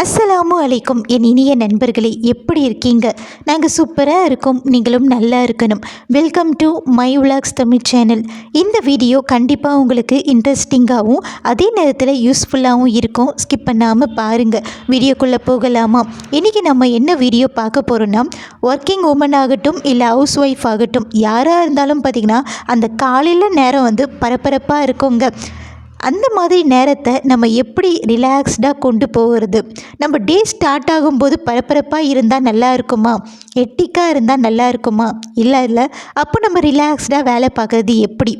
அஸ்ஸலாமு அலைக்கும். என் இனிய நண்பர்களே எப்படி இருக்கீங்க? நாங்கள் சூப்பராக இருக்கோம். நீங்களும் நல்லா இருக்கணும். வெல்கம் டு மை உலாக்ஸ் தமிழ் சேனல் இந்த வீடியோ கண்டிப்பாக உங்களுக்கு இன்ட்ரெஸ்டிங்காகவும் அதே நேரத்தில் யூஸ்ஃபுல்லாகவும் இருக்கும். ஸ்கிப் பண்ணாமல் பாருங்கள் வீடியோக்குள்ளே போகலாமா? இன்றைக்கி நம்ம என்ன வீடியோ பார்க்க போகிறோன்னா ஒர்க்கிங் உமன் ஆகட்டும் இல்லை ஹவுஸ் ஒய்ஃப் ஆகட்டும் யாராக இருந்தாலும் பார்த்திங்கன்னா அந்த காலையில் நேரம் வந்து பரபரப்பாக இருக்குங்க. அந்த மாதிரி நேரத்தை நம்ம எப்படி ரிலாக்ஸ்டாக கொண்டு போகிறது நம்ம டே ஸ்டார்ட் ஆகும்போது பரபரப்பாக இருந்தால் நல்லா இருக்குமா? எட்டிக்காக இருந்தால் நல்லா இருக்குமா? இல்லை இல்லை. அப்போ நம்ம ரிலாக்ஸ்டாக வேலை பார்க்குறது எப்படி?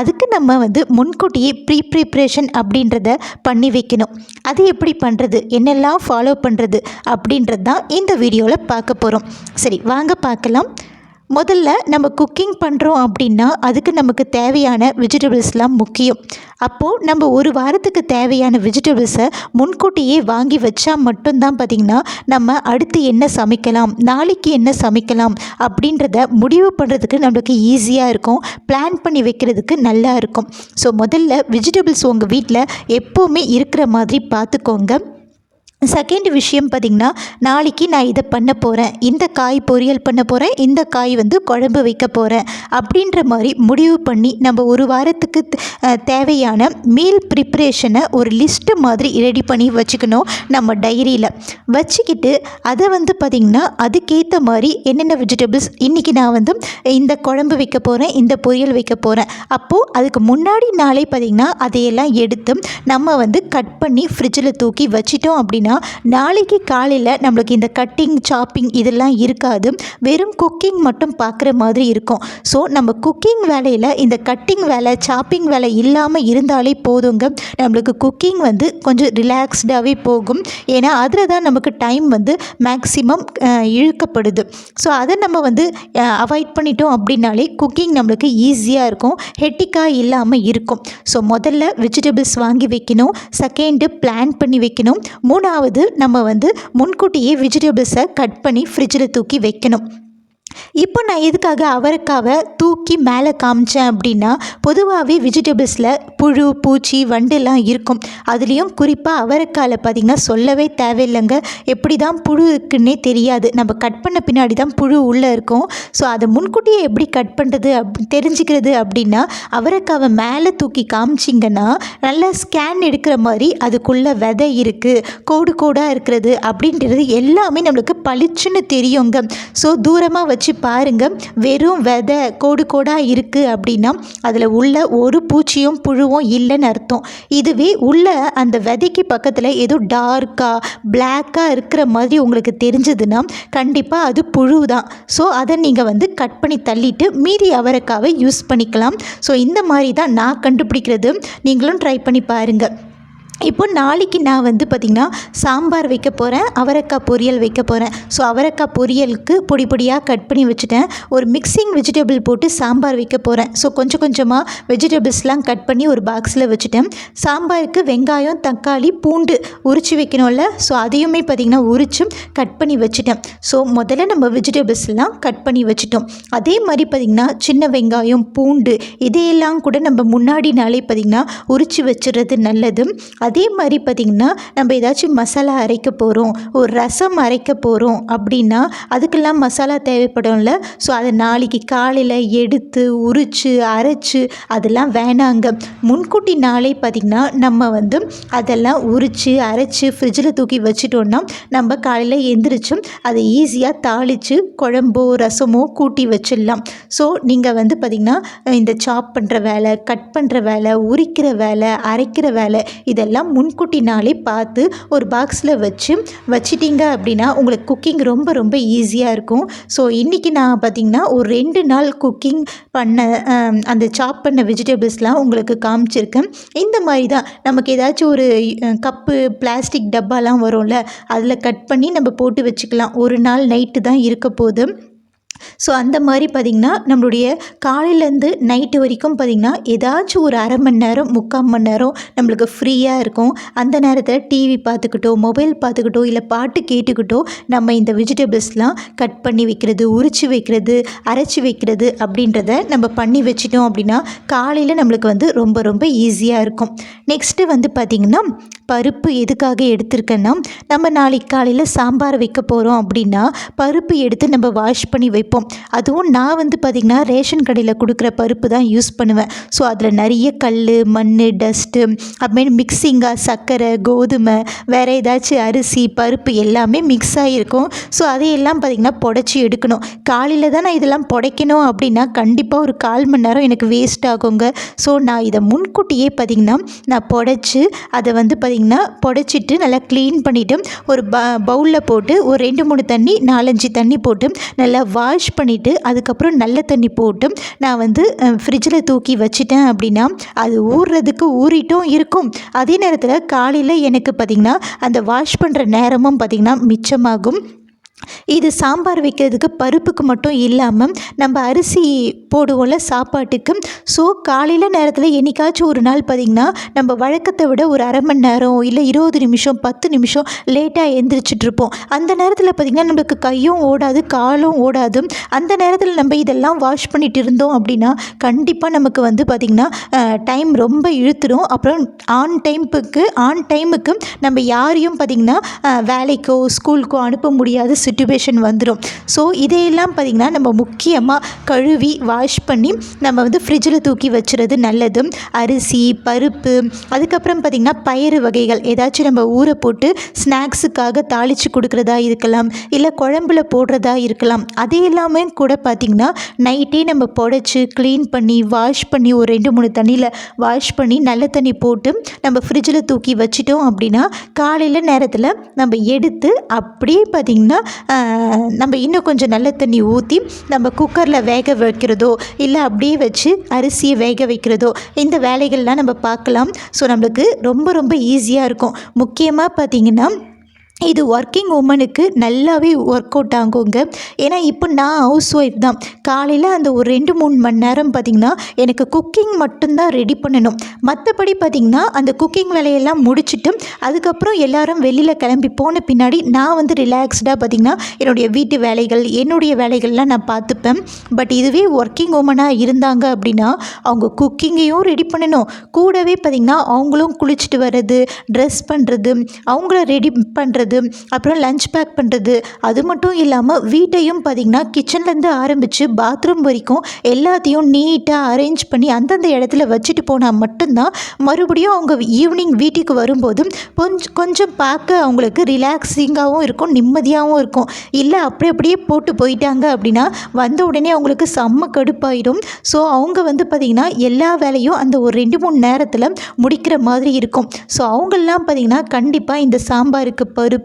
அதுக்கு நம்ம வந்து முன்கூட்டியே ப்ரீ ப்ரிப்ரேஷன் அப்படின்றத பண்ணி வைக்கணும். அது எப்படி பண்ணுறது என்னெல்லாம் ஃபாலோ பண்ணுறது அப்படின்றது தான் இந்த வீடியோவில் பார்க்க போகிறோம் சரி வாங்க பார்க்கலாம். முதல்ல நம்ம குக்கிங் பண்ணுறோம் அப்படின்னா அதுக்கு நமக்கு தேவையான வெஜிடபிள்ஸ்லாம் முக்கியம். அப்போது நம்ம ஒரு வாரத்துக்கு தேவையான வெஜிடபிள்ஸை முன்கூட்டியே வாங்கி வச்சா மட்டும்தான் பார்த்திங்கன்னா நம்ம அடுத்து என்ன சமைக்கலாம் நாளைக்கு என்ன சமைக்கலாம் அப்படின்றத முடிவு பண்ணுறதுக்கு நம்மளுக்கு ஈஸியாக இருக்கும். பிளான் பண்ணி வைக்கிறதுக்கு நல்லா இருக்கும். ஸோ முதல்ல வெஜிடபிள்ஸ் உங்கள் வீட்டில் எப்போவுமே இருக்கிற மாதிரி பார்த்துக்கோங்க செகண்ட் விஷயம் பார்த்திங்கன்னா நாளைக்கு நான் இதை பண்ண போகிறேன் இந்த காய் பொரியல் பண்ண போகிறேன் இந்த காய் வந்து குழம்பு வைக்க போகிறேன் அப்படின்ற மாதிரி முடிவு பண்ணி நம்ம ஒரு வாரத்துக்கு தேவையான மீல் ப்ரிப்ரேஷனை ஒரு லிஸ்ட்டு மாதிரி ரெடி பண்ணி வச்சுக்கணும் நம்ம டைரியில் வச்சுக்கிட்டு அதை வந்து பார்த்திங்கன்னா அதுக்கேற்ற மாதிரி என்னென்ன வெஜிடபிள்ஸ் இன்றைக்கி நான் வந்து இந்த குழம்பு வைக்க போகிறேன் இந்த பொரியல் வைக்க போகிறேன் அப்போது அதுக்கு முன்னாடி நாளே பார்த்திங்கன்னா அதையெல்லாம் எடுத்து நம்ம வந்து கட் பண்ணி ஃப்ரிட்ஜில் தூக்கி வச்சிட்டோம் அப்படின்னா நாளைக்கு காலையில் நம்மளுக்கு இந்த கட்டிங் சாப்பிங் இதெல்லாம் இருக்காது. வெறும் குக்கிங் மட்டும் பார்க்குற மாதிரி இருக்கும். ஸோ நம்ம குக்கிங் வேலையில் இந்த கட்டிங் வேலை சாப்பிங் வேலை இல்லாமல் இருந்தாலே போதுங்க. நம்மளுக்கு குக்கிங் வந்து கொஞ்சம் ரிலாக்ஸ்டாகவே போகும். ஏன்னா அதில் தான் நமக்கு டைம் வந்து மேக்ஸிமம் இழுக்கப்படுது. ஸோ அதை நம்ம வந்து அவாய்ட் பண்ணிட்டோம் அப்படின்னாலே குக்கிங் நம்மளுக்கு ஈஸியாக இருக்கும். ஹெட்டிக்காக இல்லாமல் இருக்கும். ஸோ முதல்ல வெஜிடபிள்ஸ் வாங்கி வைக்கணும். செகண்டு பிளான் பண்ணி வைக்கணும். மூணாவது நம்ம வந்து முன்கூட்டியே வெஜிடபிள்ஸை கட் பண்ணி ஃப்ரிட்ஜில் தூக்கி வைக்கணும். இப்போ நான் எதுக்காக அவரைக்காவை தூக்கி மேலே காமிச்சேன் அப்படின்னா பொதுவாகவே வெஜிடபிள்ஸில் புழு பூச்சி வண்டுலாம் இருக்கும். அதுலேயும் குறிப்பாக அவரைக்காயில் பார்த்திங்கன்னா சொல்லவே தேவையில்லைங்க. எப்படி தான் புழு இருக்குன்னே தெரியாது. நம்ம கட் பண்ண பின்னாடி தான் புழு உள்ளே இருக்கும். ஸோ அதை முன்கூட்டியே எப்படி கட் பண்ணுறது அப் தெரிஞ்சுக்கிறது அப்படின்னா அவரைக்காவை மேலே தூக்கி காமிச்சிங்கன்னா நல்லா ஸ்கேன் எடுக்கிற மாதிரி அதுக்குள்ளே விதை இருக்குது கோடு கோடாக இருக்கிறது அப்படின்றது எல்லாமே நம்மளுக்கு பளிச்சுன்னு தெரியுங்க. ஸோ தூரமாக வச்சு வச்சு பாருங்கள் வெறும் விதை கோடு கோடாக இருக்குது அப்படின்னா அதில் உள்ள ஒரு பூச்சியும் புழுவும் இல்லைன்னு அர்த்தம். இதுவே உள்ள அந்த விதைக்கு பக்கத்தில் ஏதோ டார்க்காக பிளாக்காக இருக்கிற மாதிரி உங்களுக்கு தெரிஞ்சதுன்னா கண்டிப்பாக அது புழு தான். ஸோ அதை நீங்கள் வந்து கட் பண்ணி தள்ளிட்டு மீதி அவரைக்காவை யூஸ் பண்ணிக்கலாம். ஸோ இந்த மாதிரி தான் நான் கண்டுபிடிக்கிறது. நீங்களும் ட்ரை பண்ணி பாருங்கள் இப்போ நாளைக்கு நான் வந்து பார்த்திங்கன்னா சாம்பார் வைக்க போகிறேன் அவரைக்காய் பொரியல் வைக்க போகிறேன் ஸோ அவரைக்காய் பொரியலுக்கு பொடி பொடியாக கட் பண்ணி வச்சுட்டேன். ஒரு மிக்சிங் வெஜிடபிள் போட்டு சாம்பார் வைக்க போகிறேன் ஸோ கொஞ்சம் கொஞ்சமாக வெஜிடபிள்ஸ்லாம் கட் பண்ணி ஒரு பாக்ஸில் வச்சுட்டேன். சாம்பாருக்கு வெங்காயம் தக்காளி பூண்டு உரித்து வைக்கணும்ல. ஸோ அதையுமே பார்த்திங்கன்னா உரிச்சும் கட் பண்ணி வச்சுட்டேன். ஸோ முதல்ல நம்ம வெஜிடபிள்ஸ்லாம் கட் பண்ணி வச்சுட்டோம். அதே மாதிரி பார்த்திங்கன்னா சின்ன வெங்காயம் பூண்டு இதையெல்லாம் கூட நம்ம முன்னாடி நாளே பார்த்திங்கன்னா உரித்து வச்சுறது நல்லது. அதே மாதிரி பார்த்திங்கன்னா நம்ம ஏதாச்சும் மசாலா அரைக்க போகிறோம் ஒரு ரசம் அரைக்க போகிறோம் அப்படின்னா அதுக்கெல்லாம் மசாலா தேவைப்படும்ல. ஸோ அதை நாளைக்கு காலையில் எடுத்து உரித்து அரைச்சு அதெல்லாம் வேணாங்க. முன்கூட்டி நாளே பார்த்திங்கன்னா நம்ம வந்து அதெல்லாம் உரித்து அரைச்சி ஃப்ரிட்ஜில் தூக்கி வச்சுட்டோன்னா நம்ம காலையில் எந்திரிச்சும் அதை ஈஸியாக தாளித்து குழம்போ ரசமோ கூட்டி வச்சிடலாம். ஸோ நீங்கள் வந்து பார்த்திங்கன்னா இந்த சாப் பண்ணுற வேலை கட் பண்ணுற வேலை உரிக்கிற வேலை அரைக்கிற வேலை இதெல்லாம் முன்கூட்டி நாளே பார்த்து ஒரு பாக்ஸில் வச்சு வச்சிட்டிங்க அப்படின்னா உங்களுக்கு குக்கிங் ரொம்ப ரொம்ப ஈஸியாக இருக்கும். ஸோ இன்றைக்கி நான் பார்த்திங்கன்னா ஒரு ரெண்டு நாள் குக்கிங் பண்ண அந்த சாப் பண்ண வெஜிடபிள்ஸ்லாம் உங்களுக்கு காமிச்சிருக்கேன். இந்த மாதிரி தான். நமக்கு ஏதாச்சும் ஒரு கப்பு பிளாஸ்டிக் டப்பாலாம் வரும்ல அதில் கட் பண்ணி நம்ம போட்டு வச்சுக்கலாம். ஒரு நாள் நைட்டு தான் இருக்க போதும் ஸோ அந்த மாதிரி பார்த்திங்கன்னா நம்மளுடைய காலையிலேருந்து நைட்டு வரைக்கும் பார்த்திங்கன்னா ஏதாச்சும் ஒரு அரை மணி நேரம் முக்கால் மணி நேரம் நம்மளுக்கு ஃப்ரீயாக இருக்கும். அந்த நேரத்தில் டிவி பார்த்துக்கிட்டோ மொபைல் பார்த்துக்கிட்டோ இல்லை பாட்டு கேட்டுக்கிட்டோ நம்ம இந்த வெஜிடபிள்ஸ்லாம் கட் பண்ணி வைக்கிறது உரித்து வைக்கிறது அரைச்சி வைக்கிறது அப்படின்றத நம்ம பண்ணி வச்சிட்டோம் அப்படின்னா காலையில் நம்மளுக்கு வந்து ரொம்ப ரொம்ப ஈஸியாக இருக்கும். நெக்ஸ்ட்டு வந்து பார்த்திங்கன்னா பருப்பு எதுக்காக எடுத்திருக்கேன்னா நம்ம நாளைக்கு காலையில் சாம்பார் வைக்க போகிறோம் அப்படின்னா பருப்பு எடுத்து நம்ம வாஷ் பண்ணி வைப்போம். அதுவும் நான் வந்து பார்த்திங்கன்னா ரேஷன் கடையில் கொடுக்குற பருப்பு தான் யூஸ் பண்ணுவேன். ஸோ அதில் நிறைய கல் மண் டஸ்ட்டு அப்புறமேட்டு மிக்சிங்காக சர்க்கரை கோதுமை வேறு ஏதாச்சும் அரிசி பருப்பு எல்லாமே மிக்ஸ் ஆகிருக்கும் ஸோ அதையெல்லாம் பார்த்திங்கன்னா புடச்சி எடுக்கணும். காலையில் தான் நான் இதெல்லாம் புடைக்கணும் அப்படின்னா கண்டிப்பாக ஒரு கால் மணி நேரம் எனக்கு வேஸ்ட் ஆகுங்க. ஸோ நான் இதை முன்கூட்டியே பார்த்திங்கன்னா நான் புடச்சி அதை வந்து பார்த்திங்கன்னா புடச்சிட்டு நல்லா க்ளீன் பண்ணிவிட்டு ஒரு ப பவுலில் போட்டு ஒரு ரெண்டு மூணு தண்ணி நாலஞ்சு தண்ணி போட்டு நல்லா வாஷ் வாஷ் பண்ணிவிட்டு அதுக்கப்புறம் நல்ல தண்ணி போட்டு நான் வந்து ஃப்ரிட்ஜில் தூக்கி வச்சிட்டேன் அப்படின்னா அது ஊறுறதுக்கு ஊறிட்டும் இருக்கும். அதே நேரத்தில் காலையில் எனக்கு பார்த்திங்கன்னா அந்த வாஷ் பண்ணுற நேரமும் பார்த்திங்கன்னா மிச்சமாகும். இது சாம்பார் வைக்கிறதுக்கு பருப்புக்கு மட்டும் இல்லாமல் நம்ம அரிசி போடுவோம்ல சாப்பாட்டுக்கு. ஸோ காலையில் நேரத்தில் என்னைக்காச்சும் ஒரு நாள் பார்த்திங்கன்னா நம்ம வழக்கத்தை விட ஒரு அரை மணி நேரம் இல்லை இருபது நிமிஷம் பத்து நிமிஷம் லேட்டாக எழுந்திரிச்சிட்ருப்போம் அந்த நேரத்தில் பார்த்திங்கன்னா நம்மளுக்கு கையும் ஓடாது காலும் ஓடாது. அந்த நேரத்தில் நம்ம இதெல்லாம் வாஷ் பண்ணிட்டு இருந்தோம் அப்படின்னா கண்டிப்பாக நமக்கு வந்து பார்த்திங்கன்னா டைம் ரொம்ப இழுத்துடும் அப்புறம் ஆன் டைமுக்கு ஆன் டைமுக்கு நம்ம யாரையும் பார்த்திங்கன்னா வேலைக்கோ ஸ்கூலுக்கோ அனுப்ப முடியாது சுச்சுவேஷன் வந்துடும் ஸோ இதையெல்லாம் பார்த்திங்கன்னா நம்ம முக்கியமாக கழுவி வாஷ் பண்ணி நம்ம வந்து ஃப்ரிட்ஜில் தூக்கி வச்சுறது நல்லது. அரிசி பருப்பு அதுக்கப்புறம் பார்த்திங்கன்னா பயிறு வகைகள். ஏதாச்சும் நம்ம ஊற போட்டு ஸ்நாக்ஸுக்காக தாளித்து கொடுக்குறதா இருக்கலாம் இல்லை குழம்புல போடுறதா இருக்கலாம். அது எல்லாமே கூட பார்த்திங்கன்னா நைட்டே நம்ம புடச்சி க்ளீன் பண்ணி வாஷ் பண்ணி ஒரு ரெண்டு மூணு தண்ணியில் வாஷ் பண்ணி நல்ல தண்ணி போட்டு நம்ம ஃப்ரிட்ஜில் தூக்கி வச்சிட்டோம் அப்படின்னா காலையில் நேரத்தில் நம்ம எடுத்து அப்படியே பார்த்திங்கன்னா நம்ம இன்னும் கொஞ்சம் நல்ல தண்ணி ஊற்றி நம்ம குக்கரில் வேக வைக்கிறதோ இல்லை அப்படியே வச்சு அரிசியை வேக வைக்கிறதோ இந்த வேலைகள்லாம் நம்ம பார்க்கலாம். ஸோ நம்மளுக்கு ரொம்ப ரொம்ப ஈஸியாக இருக்கும். முக்கியமாக பார்த்திங்கன்னா இது ஒர்க்கிங் உமனுக்கு நல்லாவே ஒர்க் அவுட் ஆகுங்க. ஏன்னா இப்போ நான் ஹவுஸ் ஒய்ஃப் தான். காலையில் அந்த ஒரு ரெண்டு மூணு மணி நேரம் பார்த்திங்கன்னா எனக்கு குக்கிங் மட்டும்தான் ரெடி பண்ணணும். மற்றபடி பார்த்திங்கன்னா அந்த குக்கிங் வேலையெல்லாம் முடிச்சுட்டு அதுக்கப்புறம் எல்லாரும் வெளியில் கிளம்பி போன பின்னாடி நான் வந்து ரிலாக்ஸ்டாக பார்த்திங்கன்னா என்னுடைய வீட்டு வேலைகள் என்னுடைய வேலைகள்லாம் நான் பார்த்துப்பேன். பட் இதுவே ஒர்க்கிங் உமனாக இருந்தாங்க அப்படின்னா அவங்க குக்கிங்கையும் ரெடி பண்ணணும். கூடவே பார்த்திங்கன்னா அவங்களும் குளிச்சுட்டு வர்றது ட்ரெஸ் பண்ணுறது அவங்கள ரெடி பண்ணுறது அப்புறம் லஞ்ச் பேக் பண்ணுறது அது மட்டும் இல்லாமல் வீட்டையும் பார்த்திங்கன்னா கிச்சன்லேருந்து ஆரம்பித்து பாத்ரூம் வரைக்கும் எல்லாத்தையும் நீட்டாக அரேஞ்ச் பண்ணி அந்தந்த இடத்துல வச்சுட்டு போனால் மட்டும்தான் மறுபடியும் அவங்க ஈவினிங் வீட்டுக்கு வரும்போதும் கொஞ்சம் கொஞ்சம் பார்க்க அவங்களுக்கு ரிலாக்ஸிங்காகவும் இருக்கும் நிம்மதியாகவும் இருக்கும். இல்லை அப்படி அப்படியே போட்டு போயிட்டாங்க அப்படின்னா வந்த உடனே அவங்களுக்கு செம்ம கடுப்பாயிடும். ஸோ அவங்க வந்து பார்த்திங்கன்னா எல்லா வேலையும் அந்த ஒரு ரெண்டு மூணு நேரத்தில் முடிக்கிற மாதிரி இருக்கும். ஸோ அவங்கெல்லாம் பார்த்திங்கன்னா கண்டிப்பாக இந்த சாம்பாருக்கு பருப்பு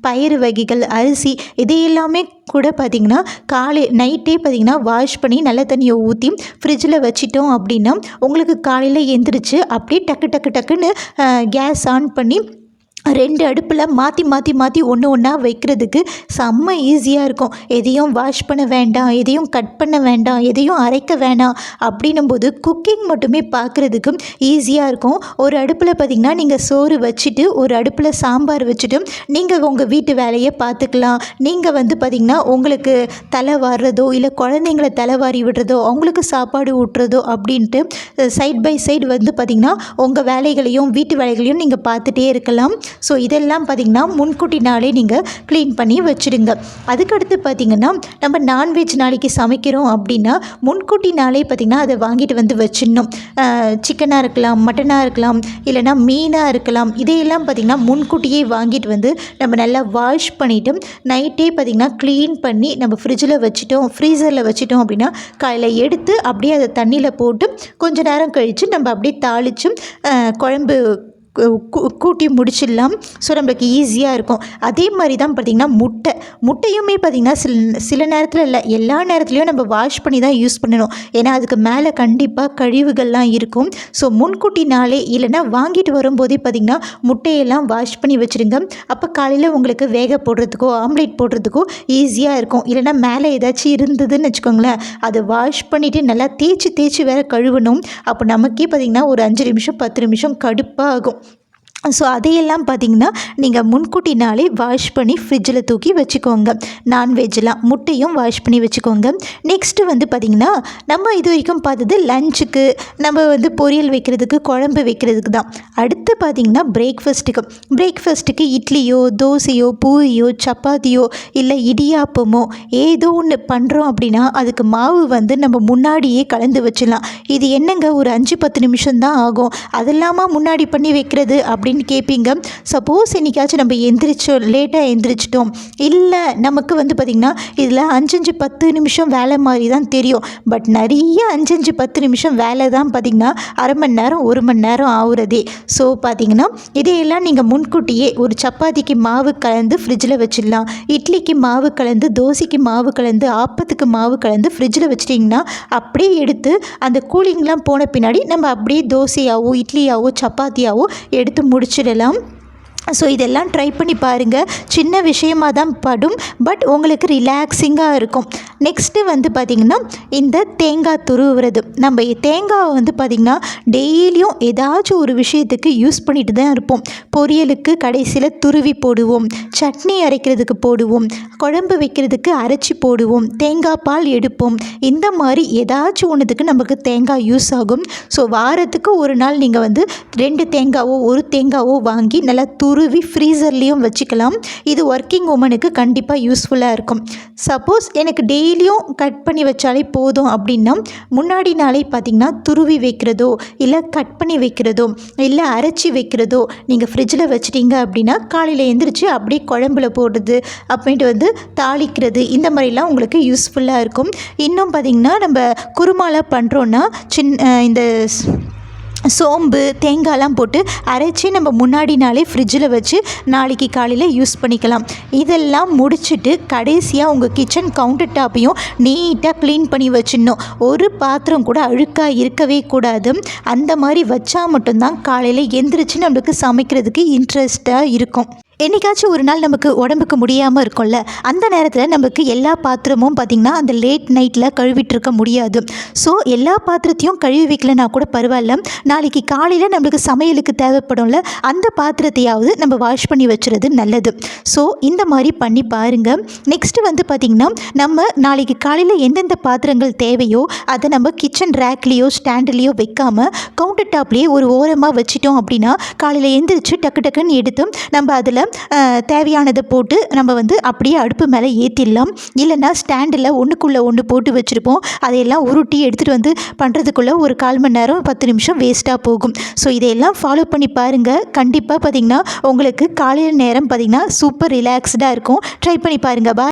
பயிறு வகைகள் அரிசி இது எல்லாமே கூட பார்த்திங்கன்னா காலை நைட்டே பார்த்திங்கன்னா வாஷ் பண்ணி நல்ல தண்ணியை ஊற்றி ஃப்ரிட்ஜில் வச்சிட்டோம் அப்படின்னா உங்களுக்கு காலையில் எந்திரிச்சு அப்படியே டக்கு டக்கு டக்குன்னு கேஸ் ஆன் பண்ணி ரெண்டு அடுப்பில் மாற்றி மாற்றி மாற்றி ஒன்று ஒன்றா வைக்கிறதுக்கு செம்ம ஈஸியாக இருக்கும். எதையும் வாஷ் பண்ண வேண்டாம் எதையும் கட் பண்ண வேண்டாம் எதையும் அரைக்க வேணாம் அப்படின்னும் போது குக்கிங் மட்டுமே பார்க்குறதுக்கு ஈஸியாக இருக்கும். ஒரு அடுப்பில் பார்த்திங்கன்னா நீங்கள் சோறு வச்சுட்டு ஒரு அடுப்பில் சாம்பார் வச்சுட்டு நீங்கள் உங்கள் வீட்டு வேலையை பார்த்துக்கலாம். நீங்கள் வந்து பார்த்திங்கன்னா உங்களுக்கு தலை வாடுறதோ இல்லை குழந்தைங்கள தலை வாரி விடுறதோ அவங்களுக்கு சாப்பாடு ஊட்டுறதோ அப்படின்ட்டு சைட் பை சைடு வந்து பார்த்திங்கன்னா உங்கள் வேலைகளையும் வீட்டு வேலைகளையும் நீங்கள் பார்த்துட்டே இருக்கலாம். ஸோ இதெல்லாம் பார்த்திங்கன்னா முன்கூட்டி நாளே நீங்கள் க்ளீன் பண்ணி வச்சுடுங்க. அதுக்கடுத்து பார்த்திங்கன்னா நம்ம நான்வெஜ் நாளைக்கு சமைக்கிறோம் அப்படின்னா முன்கூட்டி நாளே பார்த்திங்கன்னா அதை வாங்கிட்டு வந்து வச்சிடணும். சிக்கனாக இருக்கலாம் மட்டனாக இருக்கலாம் இல்லைனா மீனாக இருக்கலாம் இதையெல்லாம் பார்த்திங்கன்னா முன்கூட்டியே வாங்கிட்டு வந்து நம்ம நல்லா வாஷ் பண்ணிவிட்டு நைட்டே பார்த்திங்கன்னா க்ளீன் பண்ணி நம்ம ஃப்ரிட்ஜில் வச்சுட்டோம் ஃப்ரீசரில் வச்சுட்டோம் அப்படின்னா காலையில் எடுத்து அப்படியே அதை தண்ணியில் போட்டு கொஞ்ச நேரம் கழித்து நம்ம அப்படியே தாளித்து குழம்பு கூட்டி முடிச்சிடலாம். ஸோ நம்மளுக்கு ஈஸியாக இருக்கும். அதே மாதிரி தான் பார்த்திங்கன்னா முட்டை. முட்டையுமே பார்த்திங்கன்னா சில சில நேரத்தில் இல்லை எல்லா நேரத்துலையும் நம்ம வாஷ் பண்ணி தான் யூஸ் பண்ணணும். ஏன்னா அதுக்கு மேலே கண்டிப்பாக கழிவுகள்லாம் இருக்கும். ஸோ முன்கூட்டி நாளே இல்லைன்னா வாங்கிட்டு வரும்போதே பார்த்திங்கன்னா முட்டையெல்லாம் வாஷ் பண்ணி வச்சுருங்க. அப்போ காலையில் உங்களுக்கு வேக போடுறதுக்கோ ஆம்லேட் போடுறதுக்கோ ஈஸியாக இருக்கும். இல்லைன்னா மேலே ஏதாச்சும் இருந்ததுன்னு வச்சுக்கோங்களேன். அதை வாஷ் பண்ணிவிட்டு நல்லா தேய்ச்சி தேய்ச்சி வேறு கழுவணும். அப்போ நமக்கே பார்த்திங்கன்னா ஒரு அஞ்சு நிமிஷம் பத்து நிமிஷம் கடுப்பாகும். ஸோ அதையெல்லாம் பார்த்திங்கன்னா நீங்கள் முன்கூட்டி நாளே வாஷ் பண்ணி ஃப்ரிட்ஜில் தூக்கி வச்சுக்கோங்க. நான்வெஜ்லாம் முட்டையும் வாஷ் பண்ணி வச்சுக்கோங்க. நெக்ஸ்ட்டு வந்து பார்த்திங்கன்னா நம்ம இது வரைக்கும் பார்த்தது லஞ்சுக்கு நம்ம வந்து பொரியல் வைக்கிறதுக்கு குழம்பு வைக்கிறதுக்கு தான். அடுத்து பார்த்திங்கன்னா பிரேக்ஃபாஸ்ட்டுக்கு பிரேக்ஃபாஸ்ட்டுக்கு இட்லியோ தோசையோ பூரியோ சப்பாத்தியோ இல்லை இடியாப்பமோ ஏதோ ஒன்று பண்ணுறோம் அப்படின்னா அதுக்கு மாவு வந்து நம்ம முன்னாடியே கலந்து வச்சிடலாம். இது என்னங்க ஒரு அஞ்சு பத்து நிமிஷம் தான் ஆகும். அதெல்லாமா முன்னாடி பண்ணி வைக்கிறது அப்படின்னு கேட்பீங்க சப்போஸ் என்றைக்காச்சும் நம்ம எந்திரிச்சோம் லேட்டாக எந்திரிச்சிட்டோம். இல்லை நமக்கு வந்து பார்த்திங்கன்னா இதில் அஞ்சஞ்சு பத்து நிமிஷம் வேலை மாதிரி தான் தெரியும். பட் நிறைய அஞ்சஞ்சு பத்து நிமிஷம் வேலை தான் பார்த்திங்கன்னா அரை மணி நேரம் ஒரு மணி நேரம் ஆகுறதே ஸோ பார்த்திங்கன்னா இதையெல்லாம் நீங்கள் முன்கூட்டியே ஒரு சப்பாத்திக்கு மாவு கலந்து ஃப்ரிட்ஜில் வச்சிடலாம். இட்லிக்கு மாவு கலந்து தோசைக்கு மாவு கலந்து ஆப்பத்துக்கு மாவு கலந்து ஃப்ரிட்ஜில் வச்சிட்டிங்கன்னா அப்படியே எடுத்து அந்த கூலிங்லாம் போன பின்னாடி நம்ம அப்படியே தோசையாவோ இட்லியாவோ சப்பாத்தியாவோ எடுத்து முடி முடிச்சிடலாம் ஸோ இதெல்லாம் ட்ரை பண்ணி பாருங்கள் சின்ன விஷயமாக தான் படும் பட் உங்களுக்கு ரிலாக்ஸிங்காக இருக்கும். நெக்ஸ்ட்டு வந்து பார்த்திங்கன்னா இந்த தேங்காய் துருவுறது. நம்ம தேங்காவை வந்து பார்த்திங்கன்னா டெய்லியும் ஏதாச்சும் ஒரு விஷயத்துக்கு யூஸ் பண்ணிட்டு தான் இருப்போம். பொரியலுக்கு கடைசியில் துருவி போடுவோம். சட்னி அரைக்கிறதுக்கு போடுவோம். குழம்பு வைக்கிறதுக்கு அரைச்சி போடுவோம். தேங்காய் பால் எடுப்போம். இந்த மாதிரி ஏதாச்சும் ஒன்றுத்துக்கு நமக்கு தேங்காய் யூஸ் ஆகும். ஸோ வாரத்துக்கு ஒரு நாள் நீங்கள் வந்து ரெண்டு தேங்காவோ ஒரு தேங்காவோ வாங்கி நல்லா தூ துருவி ஃப்ரீசர்லேயும் வச்சுக்கலாம். இது ஒர்க்கிங் உமனுக்கு கண்டிப்பாக யூஸ்ஃபுல்லாக இருக்கும். சப்போஸ் எனக்கு டெய்லியும் கட் பண்ணி வச்சாலே போதும் அப்படின்னா முன்னாடி நாளே பார்த்திங்கன்னா துருவி வைக்கிறதோ இல்லை கட் பண்ணி வைக்கிறதோ இல்லை அரைச்சி வைக்கிறதோ நீங்கள் ஃப்ரிட்ஜில் வச்சிட்டிங்க அப்படின்னா காலையில் எழுந்திரிச்சு அப்படியே குழம்புல போடுறது அப்புறமேட்டு வந்து தாளிக்கிறது இந்த மாதிரிலாம் உங்களுக்கு யூஸ்ஃபுல்லாக இருக்கும். இன்னும் பார்த்திங்கன்னா நம்ம குருமாலாம் பண்ணுறோன்னா சின்ன இந்த சோம்பு தேங்காய்லாம் போட்டு அரைச்சி நம்ம முன்னாடி நாளே ஃப்ரிட்ஜில் வச்சு நாளைக்கு காலையில் யூஸ் பண்ணிக்கலாம். இதெல்லாம் முடிச்சுட்டு கடைசியாக உங்கள் கிச்சன் கவுண்டர் டாப்பையும் நீட்டாக க்ளீன் பண்ணி வச்சிடணும். ஒரு பாத்திரம் கூட அழுக்காக இருக்கவே கூடாது. அந்த மாதிரி வச்சால் மட்டும்தான் காலையில் எந்திரிச்சு நம்மளுக்கு சமைக்கிறதுக்கு இன்ட்ரெஸ்ட்டாக இருக்கும். என்னைக்காச்சும் ஒரு நாள் நமக்கு உடம்புக்கு முடியாமல் இருக்கும்ல அந்த நேரத்தில் நமக்கு எல்லா பாத்திரமும் பார்த்திங்கன்னா அந்த லேட் நைட்டில் கழுவிட்டுருக்க முடியாது. ஸோ எல்லா பாத்திரத்தையும் கழுவி வைக்கலனா கூட பரவாயில்ல. நாளைக்கு காலையில் நம்மளுக்கு சமையலுக்கு தேவைப்படும்ல அந்த பாத்திரத்தையாவது நம்ம வாஷ் பண்ணி வச்சுறது நல்லது. ஸோ இந்த மாதிரி பண்ணி பாருங்கள் நெக்ஸ்ட்டு வந்து பார்த்திங்கன்னா நம்ம நாளைக்கு காலையில் எந்தெந்த பாத்திரங்கள் தேவையோ அதை நம்ம கிச்சன் ரேக்லேயோ ஸ்டாண்ட்லேயோ வைக்காமல் கவுண்டர் டாப்லேயே ஒரு ஓரமாக வச்சிட்டோம் அப்படின்னா காலையில் எந்திரிச்சு டக்கு டக்குன்னு எடுத்து நம்ம அதில் தேவையானதை போட்டு நம்ம வந்து அப்படியே அடுப்பு மேலே ஏற்றிடலாம் இல்லைன்னா ஸ்டாண்டில் ஒன்றுக்குள்ளே ஒன்று போட்டு வச்சுருப்போம். அதையெல்லாம் உருட்டி எடுத்துகிட்டு வந்து பண்ணுறதுக்குள்ளே ஒரு கால் மணி நேரம் பத்து நிமிஷம் வேஸ்ட்டாக போகும். ஸோ இதையெல்லாம் ஃபாலோ பண்ணி பாருங்கள் கண்டிப்பாக பார்த்திங்கன்னா உங்களுக்கு காலையில் நேரம் பார்த்திங்கன்னா சூப்பர் ரிலாக்ஸ்டாக இருக்கும். ட்ரை பண்ணி பாருங்கள் பா